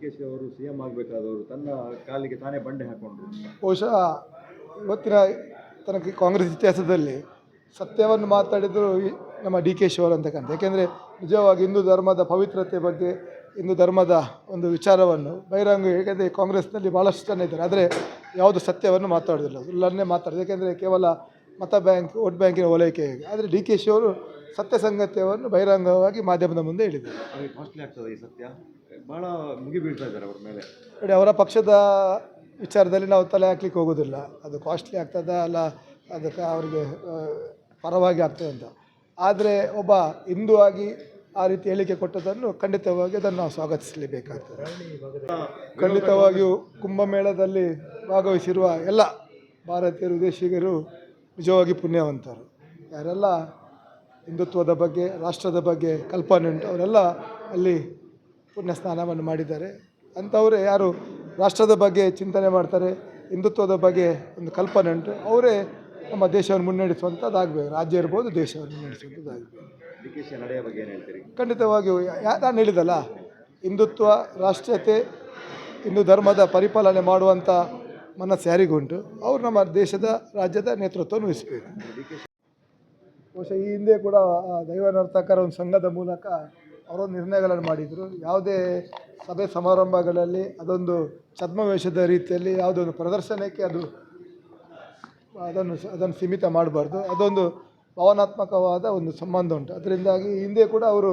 D ಅವರು C M ಆಗಬೇಕಾದವರು ತನ್ನ ಕಾಲಿಗೆ ತಾನೇ ಬಂಡೆ ಹಾಕೊಂಡ್ರು. ಬಹುಶಃ ಇವತ್ತಿನ ತನಕ ಕಾಂಗ್ರೆಸ್ ಇತಿಹಾಸದಲ್ಲಿ ಸತ್ಯವನ್ನು ಮಾತಾಡಿದ್ರು ನಮ್ಮ ಡಿ ಕೆ ಶಿವರ್ ಅಂತಕ್ಕಂಥ. ಯಾಕೆಂದರೆ ನಿಜವಾಗಿ ಹಿಂದೂ ಧರ್ಮದ ಪವಿತ್ರತೆ ಬಗ್ಗೆ, ಹಿಂದೂ ಧರ್ಮದ ಒಂದು ವಿಚಾರವನ್ನು ಬಹಿರಂಗ ಏಕೆಂದರೆ ಕಾಂಗ್ರೆಸ್ನಲ್ಲಿ ಭಾಳಷ್ಟು ಜನ ಇದ್ದಾರೆ. ಆದರೆ ಯಾವುದು ಸತ್ಯವನ್ನು ಮಾತಾಡೋದಿಲ್ಲ ಸುಳ್ಳನ್ನೇ ಮಾತಾಡೋದು ಏಕೆಂದರೆ ಕೇವಲ ಮತ ಬ್ಯಾಂಕ್ ವೋಟ್ ಬ್ಯಾಂಕಿನ ಓಲೈಕೆ ಆದರೆ ಡಿ ಕೆ ಶಿವರು ಸತ್ಯ ಸಂಗತ್ಯವನ್ನು ಬಹಿರಂಗವಾಗಿ ಮಾಧ್ಯಮದ ಮುಂದೆ ಹೇಳಿದರು ಅವರಿಗೆ ಕಾಸ್ಟ್ಲಿ ಆಗ್ತದೆ ಈ ಸತ್ಯ. ಬಹಳ ಮುಗಿ ಬೀಳ್ತಾ ಇದ್ದಾರೆ ಅವ್ರ ಮೇಲೆ. ನೋಡಿ ಅವರ ಪಕ್ಷದ ವಿಚಾರದಲ್ಲಿ ನಾವು ತಲೆ ಹಾಕ್ಲಿಕ್ಕೆ ಹೋಗೋದಿಲ್ಲ. ಅದು ಕಾಸ್ಟ್ಲಿ ಆಗ್ತದ ಅಲ್ಲ ಅದಕ್ಕೆ ಅವರಿಗೆ ಆ, ಪರವಾಗಿ ಆಗ್ತದೆ ಅಂತ. ಆದರೆ ಒಬ್ಬ ಹಿಂದೂ ಆಗಿ ಆ ರೀತಿ ಹೇಳಿಕೆ ಕೊಟ್ಟದನ್ನು ಖಂಡಿತವಾಗಿ ಅದನ್ನು ನಾವು ಸ್ವಾಗತಿಸಲೇಬೇಕಾಗ್ತದೆ. ಖಂಡಿತವಾಗಿಯೂ ಕುಂಭಮೇಳದಲ್ಲಿ ಭಾಗವಹಿಸಿರುವ ಎಲ್ಲ ಭಾರತೀಯರು ವಿದೇಶಿಗರು ನಿಜವಾಗಿ ಪುಣ್ಯವಂತರು. ಯಾರೆಲ್ಲ ಹಿಂದುತ್ವದ ಬಗ್ಗೆ, ರಾಷ್ಟ್ರದ ಬಗ್ಗೆ ಕಲ್ಪನೆ ಉಂಟು, ಅವರೆಲ್ಲ ಅಲ್ಲಿ ಪುಣ್ಯ ಸ್ನಾನವನ್ನು ಮಾಡಿದ್ದಾರೆ. ಅಂಥವರೇ ಯಾರು ರಾಷ್ಟ್ರದ ಬಗ್ಗೆ ಚಿಂತನೆ ಮಾಡ್ತಾರೆ, ಹಿಂದುತ್ವದ ಬಗ್ಗೆ ಒಂದು ಕಲ್ಪನೆ ಉಂಟು, ಅವರೇ ನಮ್ಮ ದೇಶವನ್ನು ಮುನ್ನಡೆಸುವಂಥದ್ದಾಗಬೇಕು. ರಾಜ್ಯ ಇರ್ಬೋದು, ದೇಶವನ್ನು ಮುನ್ನಡೆಸುವಂಥದ್ದಾಗಬೇಕು. ಖಂಡಿತವಾಗಿಯೂ ನಾನು ಹೇಳಿದಲ್ಲ, ಹಿಂದುತ್ವ ರಾಷ್ಟ್ರೀಯತೆ ಹಿಂದೂ ಧರ್ಮದ ಪರಿಪಾಲನೆ ಮಾಡುವಂಥ ಮನಸ್ಸು ಯಾರಿಗುಂಟು ಅವರು ನಮ್ಮ ದೇಶದ, ರಾಜ್ಯದ ನೇತೃತ್ವವನ್ನು ವಹಿಸಬೇಕು. ಬಹುಶಃ ಈ ಹಿಂದೆ ಕೂಡ ದೈವ ನರ್ತಕರ ಒಂದು ಸಂಘದ ಮೂಲಕ ಅವರೊಂದು ನಿರ್ಣಯಗಳನ್ನು ಮಾಡಿದರು. ಯಾವುದೇ ಸಭೆ ಸಮಾರಂಭಗಳಲ್ಲಿ ಅದೊಂದು ಛದ್ಮವೇಷದ ರೀತಿಯಲ್ಲಿ ಯಾವುದೋ ಒಂದು ಪ್ರದರ್ಶನಕ್ಕೆ ಅದು, ಅದನ್ನು ಅದನ್ನು ಸೀಮಿತ ಮಾಡಬಾರ್ದು. ಅದೊಂದು ಭಾವನಾತ್ಮಕವಾದ ಒಂದು ಸಂಬಂಧ ಉಂಟು. ಅದರಿಂದಾಗಿ ಹಿಂದೆ ಕೂಡ ಅವರು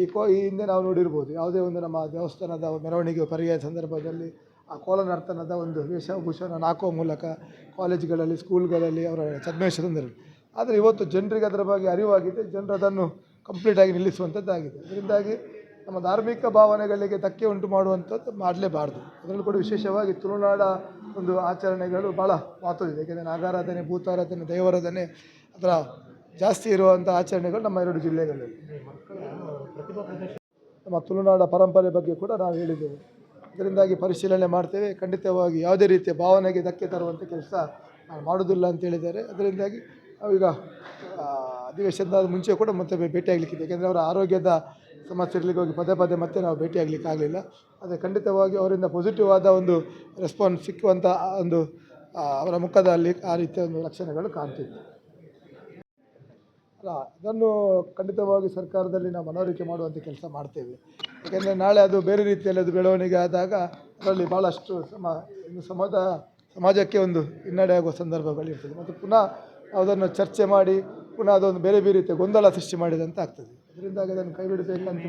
ಈ ಕೋ, ಈ ಹಿಂದೆ ನಾವು ನೋಡಿರ್ಬೋದು ಯಾವುದೇ ಒಂದು ನಮ್ಮ ದೇವಸ್ಥಾನದ ಮೆರವಣಿಗೆ ಪರ್ಯಾಯ ಸಂದರ್ಭದಲ್ಲಿ ಆ ಕೋಲ ನರ್ತನದ ಒಂದು ವೇಷಭೂಷಣ ಹಾಕುವ ಮೂಲಕ ಕಾಲೇಜುಗಳಲ್ಲಿ, ಸ್ಕೂಲ್ಗಳಲ್ಲಿ ಅವರ ಸದ್ಮೇಷ ತಂದರು ಆದರೆ ಇವತ್ತು ಜನರಿಗೆ ಅದರ ಬಗ್ಗೆ ಅರಿವಾಗಿದೆ, ಜನರು ಅದನ್ನು ಕಂಪ್ಲೀಟಾಗಿ ನಿಲ್ಲಿಸುವಂಥದ್ದಾಗಿದೆ ಅದರಿಂದಾಗಿ ನಮ್ಮ ಧಾರ್ಮಿಕ ಭಾವನೆಗಳಿಗೆ ಧಕ್ಕೆ ಉಂಟು ಮಾಡುವಂಥದ್ದು ಮಾಡಲೇಬಾರ್ದು. ಅದರಲ್ಲೂ ಕೂಡ ವಿಶೇಷವಾಗಿ ತುಳುನಾಡ ಒಂದು ಆಚರಣೆಗಳು ಭಾಳ ಮಹತ್ವದಿದೆ ಏಕೆಂದರೆ ನಾಗಾರಾಧನೆ, ಭೂತಾರಾಧನೆ, ದೈವಾರಾಧನೆ, ಅದರ ಜಾಸ್ತಿ ಇರುವಂಥ ಆಚರಣೆಗಳು ನಮ್ಮ ಎರಡು ಜಿಲ್ಲೆಗಳಲ್ಲಿ. ನಮ್ಮ ತುಳುನಾಡ ಪರಂಪರೆ ಬಗ್ಗೆ ಕೂಡ ನಾವು ಹೇಳಿದ್ದೇವೆ. ಅದರಿಂದಾಗಿ ಪರಿಶೀಲನೆ ಮಾಡ್ತೇವೆ. ಖಂಡಿತವಾಗಿ ಯಾವುದೇ ರೀತಿಯ ಭಾವನೆಗೆ ಧಕ್ಕೆ ತರುವಂಥ ಕೆಲಸ ನಾನು ಮಾಡೋದಿಲ್ಲ ಅಂತ ಹೇಳಿದ್ದಾರೆ. ಅದರಿಂದಾಗಿ ಈಗ ಅಧಿವೇಶನದ ಮುಂಚೆ ಕೂಡ ಮತ್ತೆ ಭೇಟಿಯಾಗಲಿಕ್ಕಿದೆ. ಯಾಕೆಂದರೆ ಅವರ ಆರೋಗ್ಯದ ಸಮಸ್ಯೆ ಇರಲಿಕ್ಕೆ ಹೋಗಿ ಪದೇ ಪದೇ ಮತ್ತೆ ನಾವು ಭೇಟಿಯಾಗಲಿಕ್ಕಾಗಲಿಲ್ಲ ಆದರೆ ಖಂಡಿತವಾಗಿ ಅವರಿಂದ ಪಾಸಿಟಿವ್ ಆದ ಒಂದು ರೆಸ್ಪಾನ್ಸ್ ಸಿಕ್ಕುವಂಥ ಒಂದು ಅವರ ಮುಖದಲ್ಲಿ ಆ ರೀತಿಯ ಒಂದು ಲಕ್ಷಣಗಳು ಕಾಣ್ತಿತ್ತು ಅಲ್ಲ, ಇದನ್ನು ಖಂಡಿತವಾಗಿ ಸರ್ಕಾರದಲ್ಲಿ ನಾವು ಮನವರಿಕೆ ಮಾಡುವಂಥ ಕೆಲಸ ಮಾಡ್ತೇವೆ. ಯಾಕೆಂದರೆ ನಾಳೆ ಅದು ಬೇರೆ ರೀತಿಯಲ್ಲಿ ಅದು ಬೆಳವಣಿಗೆ ಆದಾಗ ಅದರಲ್ಲಿ ಭಾಳಷ್ಟು ಸಮ ಸಮಾಜ, ಸಮಾಜಕ್ಕೆ ಒಂದು ಹಿನ್ನಡೆ ಆಗುವ ಸಂದರ್ಭಗಳಿರ್ತದೆ ಮತ್ತು ಪುನಃ ಅದನ್ನು ಚರ್ಚೆ ಮಾಡಿ, ಪುನಃ ಅದೊಂದು ಬೇರೆ ಬೇರೆ ರೀತಿಯ ಗೊಂದಲ ಸೃಷ್ಟಿ ಮಾಡಿದಂತ ಆಗ್ತದೆ ಅದರಿಂದಾಗಿ ಅದನ್ನು ಕೈ ಬಿಡಬೇಕಂತ